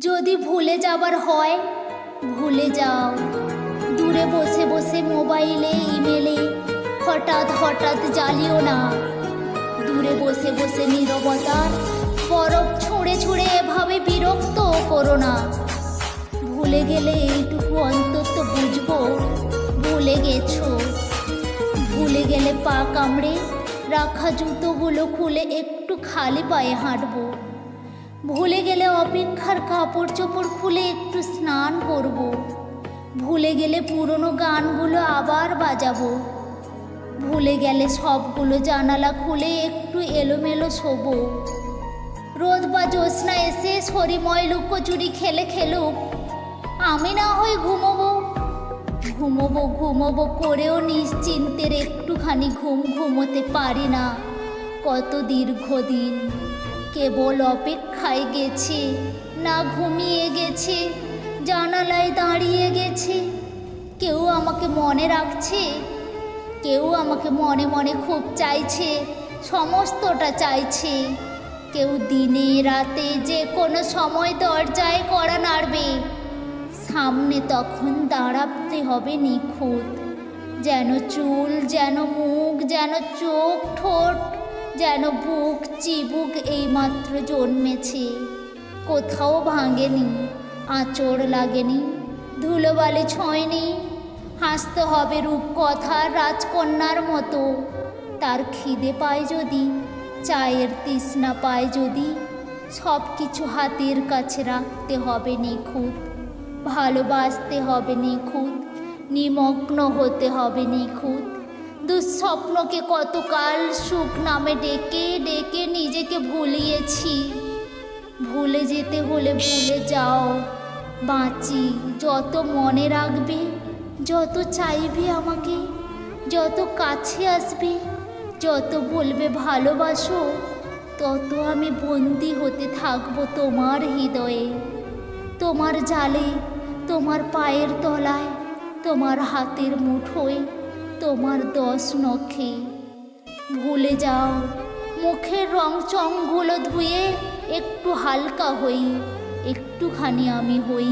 যদি ভুলে যাবার হয়, ভুলে যাও। দূরে বসে বসে মোবাইলে, ইমেলে হঠাৎ হঠাৎ জ্বালিও না। দূরে বসে বসে নীরবতার বরফ ছুঁড়ে ছুঁড়ে এভাবে বিরক্ত করো না। ভুলে গেলে এইটুকু অন্তত বুঝব, ভুলে গেছো। ভুলে গেলে পা কামড়ে রাখা জুতোগুলো খুলে একটু খালি পায়ে হাঁটবো। ভুলে গেলে অপেক্ষার কাপড় চোপড় খুলে একটু স্নান করব। ভুলে গেলে পুরনো গানগুলো আবার বাজাবো। ভুলে গেলে সবগুলো জানালা খুলে একটু এলোমেলো শোবো। রোদ বা জ্যোৎস্না এসে সরিময় লুকোচুরি খেলে খেলুক। আমি না হয় ঘুমোবো। ঘুমোবো ঘুমোবো করেও নিশ্চিন্তের একটুখানি ঘুম ঘুমোতে পারি না। কত দীর্ঘদিন কেবল অপেক্ষায় গেছে, না ঘুমিয়ে গেছে, জানালায় দাঁড়িয়ে গেছে। কেউ আমাকে মনে রাখছে? কেউ আমাকে মনে মনে খুব চাইছে, সমস্তটা চাইছে। কেউ দিনে রাতে যে কোনো সময় দরজায় করা নাড়বে। সামনে তখন দাঁড়াতে হবে নিখুঁত। যেন চুল, যেন মুখ, যেন চোখ ঠোঁট যেন বুক চিবুক এইমাত্র জন্মেছে। কোথাও ভাঙেনি, আঁচড় লাগেনি, ধুলোবালি ছোঁয়নি। হাসতে হবে রূপকথার রাজকন্যার মতো। তার খিদে পায় যদি, চায়ের তৃষ্ণা পায় যদি সব কিছু হাতের কাছে রাখতে হবে নিখুঁত। ভালোবাসতে হবে নিখুঁত, নিমগ্ন হতে হবে নিখুঁত। দুঃস্বপ্নকে কতকাল সুখ নামে ডেকে ডেকে নিজেকে ভুলিয়েছি। ভুলে যেতে হলে ভুলে যাও, বাঁচি। যত মনে রাখবে, যত চাইবে আমাকে, যত কাছে আসবে, যত বলবে ভালোবাসো, তত আমি বন্দি হতে থাকব তোমার হৃদয়ে। তোমার জালে, তোমার পায়ের তলায়, তোমার হাতের মুঠোয়। তোমার দশ নখে। ভুলে যাও, মুখের রং চংগুলো ধুয়ে একটু হালকা হই, একটুখানি আমি হই।